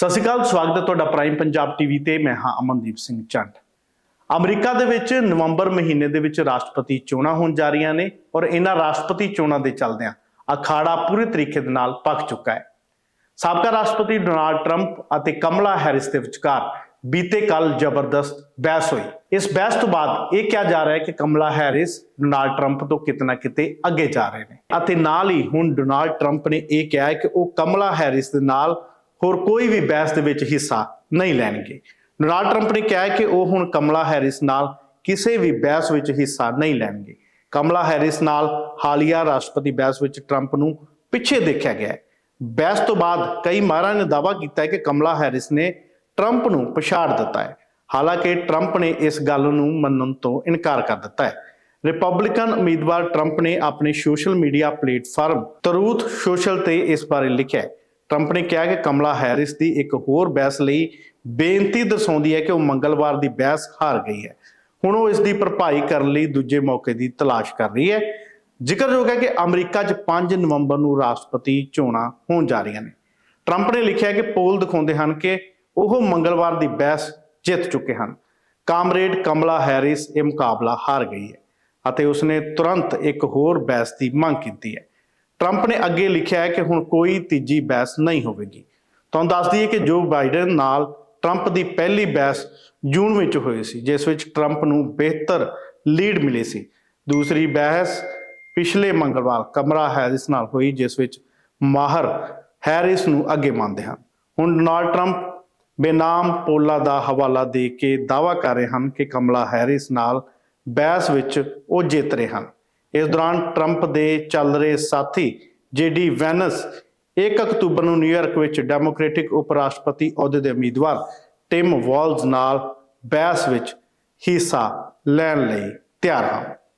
ਸਤਿ ਸ਼੍ਰੀ ਅਕਾਲ, ਸਵਾਗਤ ਹੈ ਤੁਹਾਡਾ ਪ੍ਰਾਈਮ ਪੰਜਾਬ ਟੀਵੀ ਤੇ। ਮੈਂ ਹਾਂ ਅਮਨਦੀਪ ਸਿੰਘ ਚੰਡ ਅਮਰੀਕਾ ਦੇ ਵਿੱਚ ਨਵੰਬਰ ਮਹੀਨੇ ਦੇ ਵਿੱਚ ਰਾਸ਼ਟਰਪਤੀ ਚੋਣਾਂ ਹੋਣ ਜਾ ਰਹੀਆਂ ਨੇ ਔਰ ਇਹਨਾਂ ਰਾਸ਼ਟਰਪਤੀ ਚੋਣਾਂ ਦੇ ਚੱਲਦਿਆਂ ਅਖਾੜਾ ਪੂਰੇ ਤਰੀਕੇ ਦੇ ਨਾਲ ਪੱਕ ਚੁੱਕਾ ਹੈ। ਸਾਬਕਾ ਰਾਸ਼ਟਰਪਤੀ ਡੋਨਾਲਡ ਟਰੰਪ ਅਤੇ ਕਮਲਾ ਹੈਰਿਸ ਦੇ ਵਿਚਕਾਰ ਬੀਤੇ ਕੱਲ ਜ਼ਬਰਦਸਤ ਬਹਿਸ ਹੋਈ। ਇਸ ਬਹਿਸ ਤੋਂ ਬਾਅਦ ਇਹ ਕਿਹਾ ਜਾ ਰਿਹਾ ਹੈ ਕਿ ਕਮਲਾ ਹੈਰਿਸ ਡੋਨਾਲਡ ਟਰੰਪ ਤੋਂ ਕਿਤਨਾ ਕਿਤੇ ਅੱਗੇ ਜਾ ਰਹੇ ਨੇ। ਅਤੇ ਨਾਲ ਹੀ ਹੁਣ ਡੋਨਾਲਡ ਟਰੰਪ ਨੇ ਇਹ ਕਿਹਾ ਹੈ ਕਿ ਉਹ ਕਮਲਾ ਹੈਰਿਸ ਦੇ ਨਾਲ ਹੋਰ ਕੋਈ ਵੀ ਬਹਿਸ ਦੇ ਵਿੱਚ ਹਿੱਸਾ ਨਹੀਂ ਲੈਣਗੇ। ਡੋਨਾਲਡ ਟਰੰਪ ਨੇ ਕਿਹਾ ਕਿ ਉਹ ਹੁਣ ਕਮਲਾ ਹੈਰਿਸ ਨਾਲ ਕਿਸੇ ਵੀ ਬਹਿਸ ਵਿੱਚ ਹਿੱਸਾ ਨਹੀਂ ਲੈਣਗੇ। ਕਮਲਾ ਹੈਰਿਸ ਨਾਲ ਹਾਲੀਆ ਰਾਸ਼ਟਰਪਤੀ ਬਹਿਸ ਵਿੱਚ ਟਰੰਪ ਨੂੰ ਪਿੱਛੇ ਦੇਖਿਆ ਗਿਆ ਹੈ। ਬਹਿਸ ਤੋਂ ਬਾਅਦ ਕਈ ਮਾਹਰਾਂ ਨੇ ਦਾਅਵਾ ਕੀਤਾ ਹੈ ਕਿ ਕਮਲਾ ਹੈਰਿਸ ਨੇ ਟਰੰਪ ਨੂੰ ਪਛਾੜ ਦਿੱਤਾ ਹੈ। ਹਾਲਾਂਕਿ ਟਰੰਪ ਨੇ ਇਸ ਗੱਲ ਨੂੰ ਮੰਨਣ ਤੋਂ ਇਨਕਾਰ ਕਰ ਦਿੱਤਾ ਹੈ। ਰਿਪਬਲਿਕਨ ਉਮੀਦਵਾਰ ਟਰੰਪ ਨੇ ਆਪਣੇ social media platform Truth Social ਤੇ ਇਸ ਬਾਰੇ ਲਿਖਿਆ ਹੈ ਟਰੰਪ ਨੇ ਕਿਹਾ ਕਿ ਕਮਲਾ ਹੈਰਿਸ ਦੀ ਇੱਕ ਹੋਰ ਬਹਿਸ ਲਈ ਬੇਨਤੀ ਦਰਸਾਉਂਦੀ ਹੈ ਕਿ ਉਹ ਮੰਗਲਵਾਰ ਦੀ ਬਹਿਸ ਹਾਰ ਗਈ ਹੈ। ਹੁਣ ਉਹ ਇਸ ਦੀ ਭਰਪਾਈ ਕਰਨ ਲਈ ਦੂਜੇ ਮੌਕੇ ਦੀ ਤਲਾਸ਼ ਕਰ ਰਹੀ ਹੈ। ਜ਼ਿਕਰਯੋਗ ਹੈ ਕਿ ਅਮਰੀਕਾ 'ਚ 5 ਨਵੰਬਰ ਨੂੰ ਰਾਸ਼ਟਰਪਤੀ ਚੋਣਾਂ ਹੋਣ ਜਾ ਰਹੀਆਂ ਨੇ। ਟਰੰਪ ਨੇ ਲਿਖਿਆ ਕਿ ਪੋਲ ਦਿਖਾਉਂਦੇ ਹਨ ਕਿ ਉਹ ਮੰਗਲਵਾਰ ਦੀ ਬਹਿਸ ਜਿੱਤ ਚੁੱਕੇ ਹਨ। ਕਾਮਰੇਡ ਕਮਲਾ ਹੈਰਿਸ ਇਹ ਮੁਕਾਬਲਾ ਹਾਰ ਗਈ ਹੈ ਅਤੇ ਉਸਨੇ ਤੁਰੰਤ ਇੱਕ ਹੋਰ ਬਹਿਸ ਦੀ ਮੰਗ ਕੀਤੀ ਹੈ। ਟਰੰਪ ਨੇ ਅੱਗੇ ਲਿਖਿਆ ਹੈ ਕਿ ਹੁਣ ਕੋਈ ਤੀਜੀ ਬਹਿਸ ਨਹੀਂ ਹੋਵੇਗੀ। ਤੁਹਾਨੂੰ ਦੱਸ ਦਈਏ ਕਿ ਜੋ ਬਾਈਡਨ ਨਾਲ ਟਰੰਪ ਦੀ ਪਹਿਲੀ ਬਹਿਸ ਜੂਨ ਵਿੱਚ ਹੋਈ ਸੀ, ਜਿਸ ਵਿੱਚ ਟਰੰਪ ਨੂੰ ਬਿਹਤਰ ਲੀਡ ਮਿਲੀ ਸੀ। ਦੂਸਰੀ ਬਹਿਸ ਪਿਛਲੇ ਮੰਗਲਵਾਰ ਕਮਰਾ ਹੈਰਿਸ ਨਾਲ ਹੋਈ, ਜਿਸ ਵਿੱਚ ਮਾਹਰ ਹੈਰਿਸ ਨੂੰ ਅੱਗੇ ਮੰਨਦੇ ਹਨ। ਹੁਣ ਡੋਨਾਲਡ ਟਰੰਪ ਬੇਨਾਮ ਪੋਲਾ ਦਾ ਹਵਾਲਾ ਦੇ ਕੇ ਦਾਅਵਾ ਕਰ ਰਹੇ ਹਨ ਕਿ ਕਮਲਾ ਹੈਰਿਸ ਨਾਲ ਬਹਿਸ ਵਿੱਚ ਉਹ ਜਿੱਤ ਰਹੇ ਹਨ। ਇਸ ਦੌਰਾਨ ਟਰੰਪ ਦੇ ਚੱਲ ਰਹੇ ਸਾਥੀ ਜੇਡੀ ਵੈਨਸ 1 ਅਕਤੂਬਰ ਨੂੰ ਨਿਊਯਾਰਕ ਵਿੱਚ ਡੈਮੋਕ੍ਰੈਟਿਕ ਉਪ ਰਾਸ਼ਟਰਪਤੀ ਅਹੁਦੇ ਦੇ ਉਮੀਦਵਾਰ ਟਿਮ ਵਾਲਜ਼ ਨਾਲ ਬਹਿਸ ਵਿੱਚ ਹਿੱਸਾ ਲੈਣ ਲਈ ਤਿਆਰ ਹਨ।